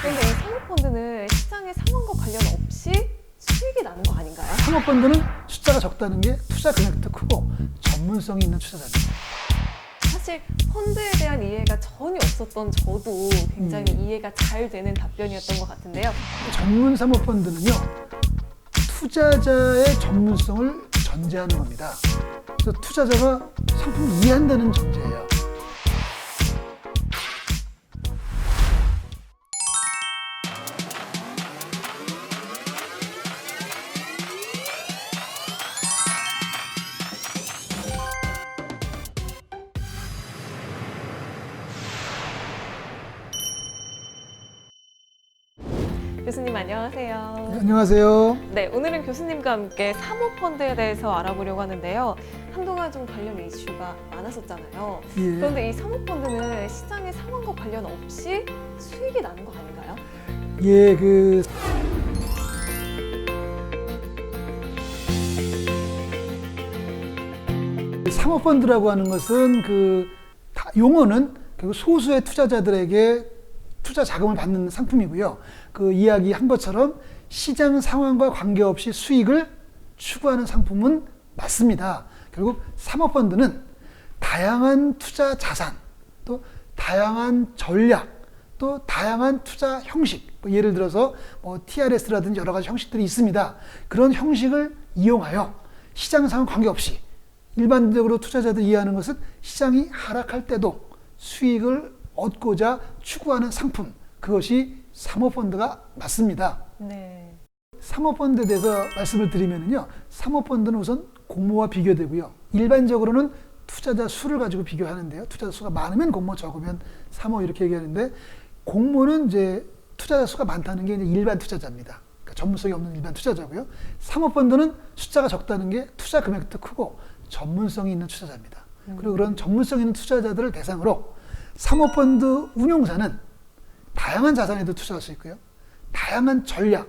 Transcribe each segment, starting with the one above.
그런데 이 사모펀드는 시장의 상황과 관련 없이 수익이 나는 거 아닌가요? 상업펀드는 숫자가 적다는 게 투자 금액도 크고 전문성이 있는 투자자입니다. 사실 펀드에 대한 이해가 전혀 없었던 저도 굉장히 음. 이해가 잘 되는 답변이었던 것 같은데요. 전문 사모펀드는요 투자자의 전문성을 전제하는 겁니다. 그래서 투자자가 상품을 이해한다는 전제예요. 교수님 안녕하세요. 네, 안녕하세요. 네, 오늘은 교수님과 함께 사모펀드에 대해서 알아보려고 하는데요. 한동안 좀 관련 이슈가 많았었잖아요. 예. 그런데 이 사모펀드는 시장의 상황과 관련 없이 수익이 나는 거 아닌가요? 예, 그 사모펀드라고 하는 것은 그 다- 용어는 결국 소수의 투자자들에게 투자 자금을 받는 상품이고요. 그 이야기 한 것처럼 시장 상황과 관계없이 수익을 추구하는 상품은 맞습니다. 결국 사모펀드는 다양한 투자 자산, 또 다양한 전략, 또 다양한 투자 형식, 뭐 예를 들어서 뭐 TRS라든지 여러 가지 형식들이 있습니다. 그런 형식을 이용하여 시장 상황 관계없이 일반적으로 투자자들이 이해하는 것은 시장이 하락할 때도 수익을 얻고자 추구하는 상품, 그것이 사모펀드가 맞습니다. 네. 사모펀드에 대해서 말씀을 드리면요. 사모펀드는 우선 공모와 비교되고요. 일반적으로는 투자자 수를 가지고 비교하는데요. 투자자 수가 많으면 공모, 적으면 사모 이렇게 얘기하는데 공모는 이제 투자자 수가 많다는 게 이제 일반 투자자입니다. 그러니까 전문성이 없는 일반 투자자고요. 사모펀드는 숫자가 적다는 게 투자 금액도 크고 전문성이 있는 투자자입니다. 그리고 그런 전문성 있는 투자자들을 대상으로 사모펀드 운용사는 다양한 자산에도 투자할 수 있고요. 다양한 전략,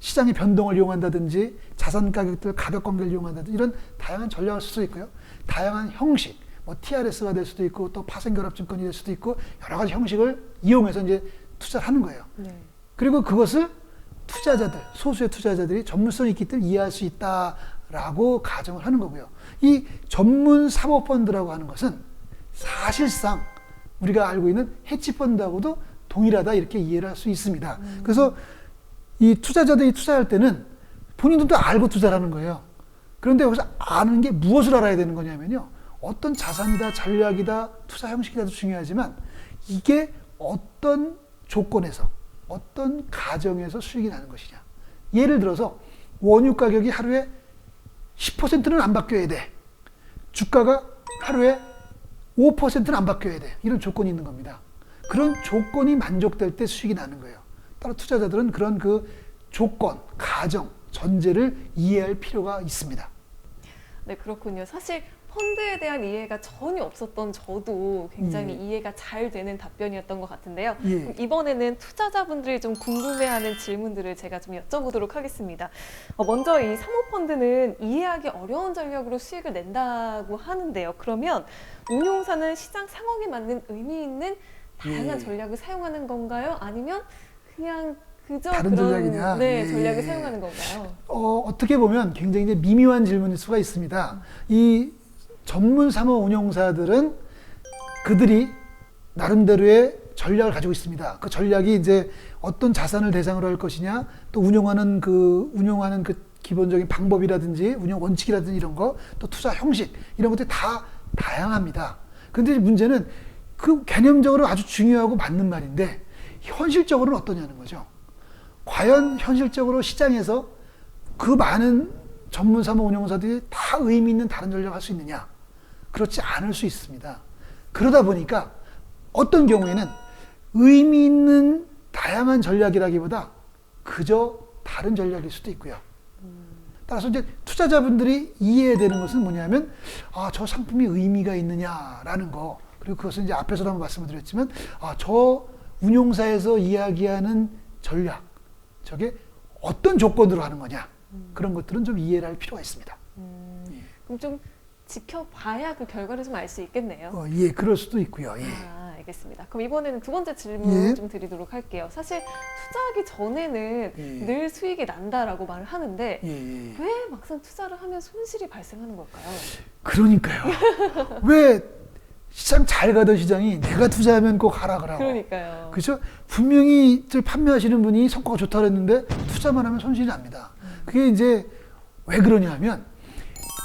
시장의 변동을 이용한다든지 자산 가격들 가격 관계를 이용한다든지 이런 다양한 전략을 쓸 수 있고요. 다양한 형식, 뭐 TRS가 될 수도 있고 또 파생결합증권이 될 수도 있고 여러 가지 형식을 이용해서 이제 투자를 하는 거예요. 네. 그리고 그것을 투자자들, 소수의 투자자들이 전문성이 있기 때문에 이해할 수 있다라고 가정을 하는 거고요. 이 전문 사모펀드라고 하는 것은 사실상 우리가 알고 있는 해치펀드하고도 동일하다 이렇게 이해를 할 수 있습니다. 그래서 이 투자자들이 투자할 때는 본인들도 알고 투자를 하는 거예요. 그런데 여기서 아는 게 무엇을 알아야 되는 거냐면요. 어떤 자산이다, 전략이다, 투자 형식이다도 중요하지만 이게 어떤 조건에서, 어떤 가정에서 수익이 나는 것이냐. 예를 들어서 원유 가격이 하루에 10%는 안 바뀌어야 돼. 주가가 하루에 5%는 안 바뀌어야 돼. 이런 조건이 있는 겁니다. 그런 조건이 만족될 때 수익이 나는 거예요. 따라 투자자들은 그런 그 조건, 가정, 전제를 이해할 필요가 있습니다. 네, 그렇군요. 사실 펀드에 대한 이해가 전혀 없었던 저도 굉장히 이해가 잘 되는 답변이었던 것 같은데요. 예. 그럼 이번에는 투자자분들이 좀 궁금해하는 질문들을 제가 좀 여쭤보도록 하겠습니다. 어, 먼저 이 사모펀드는 이해하기 어려운 전략으로 수익을 낸다고 하는데요. 그러면 운용사는 시장 상황에 맞는 의미 있는 다양한 예. 전략을 사용하는 건가요? 아니면 그냥 그저 다른 그런 전략이냐? 네, 예. 전략을 사용하는 건가요? 어, 어떻게 보면 굉장히 이제 미묘한 질문일 수가 있습니다. 이 전문 사모 운용사들은 그들이 나름대로의 전략을 가지고 있습니다. 그 전략이 이제 어떤 자산을 대상으로 할 것이냐, 또 운용하는 그 운용하는 그 기본적인 방법이라든지 운영 원칙이라든지 이런 거, 또 투자 형식 이런 것들이 다 다양합니다. 근데 문제는 그 개념적으로 아주 중요하고 맞는 말인데 현실적으로는 어떠냐는 거죠. 과연 현실적으로 시장에서 그 많은 전문 사모 운용사들이 다 의미 있는 다른 전략을 할 수 있느냐? 그렇지 않을 수 있습니다. 그러다 보니까 어떤 경우에는 의미 있는 다양한 전략이라기보다 그저 다른 전략일 수도 있고요. 따라서 이제 투자자분들이 이해해야 되는 것은 뭐냐면 아, 저 상품이 의미가 있느냐라는 거. 그리고 그것은 이제 앞에서도 한번 말씀을 드렸지만 아, 저 운용사에서 이야기하는 전략. 저게 어떤 조건으로 하는 거냐. 그런 것들은 좀 이해를 할 필요가 있습니다. 그럼 좀 지켜봐야 그 결과를 좀 알 수 있겠네요. 어, 예, 그럴 수도 있고요. 예. 아, 알겠습니다. 그럼 이번에는 두 번째 질문 예. 좀 드리도록 할게요. 사실 투자하기 전에는 예. 늘 수익이 난다라고 말을 하는데 예, 예. 왜 막상 투자를 하면 손실이 발생하는 걸까요? 그러니까요. 왜 시장 잘 가던 시장이 내가 투자하면 꼭 하락을 하고. 그러니까요. 그렇죠? 분명히 저 판매하시는 분이 성과가 좋다 그랬는데 투자만 하면 손실이 납니다. 그게 이제 왜 그러냐 하면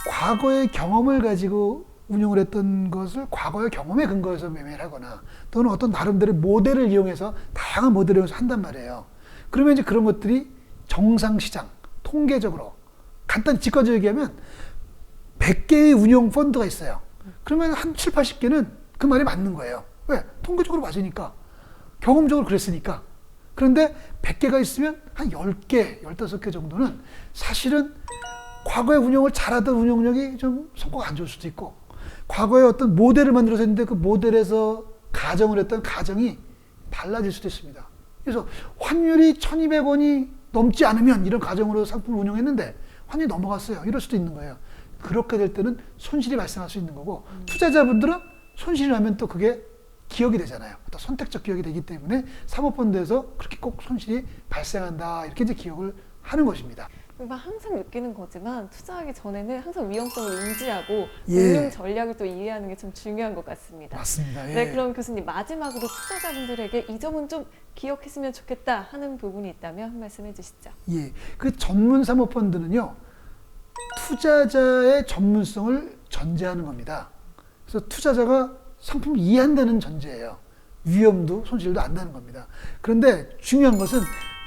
과거의 경험을 가지고 운용을 했던 것을 과거의 경험에 근거해서 매매를 하거나 또는 어떤 나름대로 모델을 이용해서 다양한 모델을 이용해서 한단 말이에요. 그러면 이제 그런 것들이 정상 시장, 통계적으로 간단히 직관적으로 얘기하면 100개의 운용 펀드가 있어요. 그러면 한 7, 80개는 그 말이 맞는 거예요. 왜? 통계적으로 맞으니까. 경험적으로 그랬으니까. 그런데 100개가 있으면 한 10개, 15개 정도는 사실은 과거에 운영을 잘하던 운영력이 좀 성과가 안 좋을 수도 있고, 과거에 어떤 모델을 만들어서 했는데 그 모델에서 가정을 했던 가정이 달라질 수도 있습니다. 그래서 환율이 1200원이 넘지 않으면 이런 가정으로 상품을 운영했는데 환율이 넘어갔어요. 이럴 수도 있는 거예요. 그렇게 될 때는 손실이 발생할 수 있는 거고, 투자자분들은 손실이 나면 또 그게 기억이 되잖아요. 또 선택적 기억이 되기 때문에 사모펀드에서 그렇게 꼭 손실이 발생한다. 이렇게 이제 기억을 하는 것입니다. 그러니까 항상 느끼는 거지만 투자하기 전에는 항상 위험성을 인지하고 예. 운용 전략을 또 이해하는 게 참 중요한 것 같습니다. 맞습니다. 예. 네, 그럼 교수님 마지막으로 투자자분들에게 이 점은 좀 기억했으면 좋겠다 하는 부분이 있다면 한 말씀 해주시죠. 예. 그 전문 사모펀드는요, 투자자의 전문성을 전제하는 겁니다. 그래서 투자자가 상품을 이해한다는 전제예요. 위험도 손실도 안다는 겁니다. 그런데 중요한 것은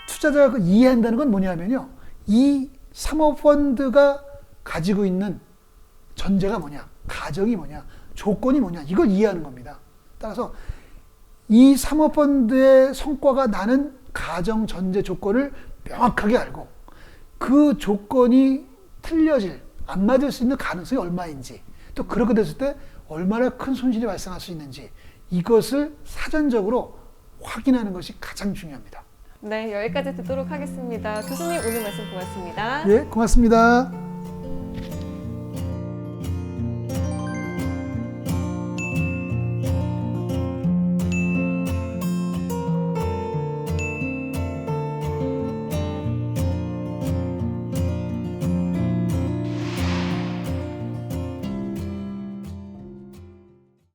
투자자가 그 이해한다는 건 뭐냐면요. 이 사모펀드가 가지고 있는 전제가 뭐냐, 가정이 뭐냐, 조건이 뭐냐, 이걸 이해하는 겁니다. 따라서 이 사모펀드의 성과가 나는 가정 전제 조건을 명확하게 알고 그 조건이 틀려질, 안 맞을 수 있는 가능성이 얼마인지 또 그렇게 됐을 때 얼마나 큰 손실이 발생할 수 있는지 이것을 사전적으로 확인하는 것이 가장 중요합니다. 네, 여기까지 듣도록 하겠습니다. 교수님 오늘 말씀 고맙습니다. 예, 고맙습니다.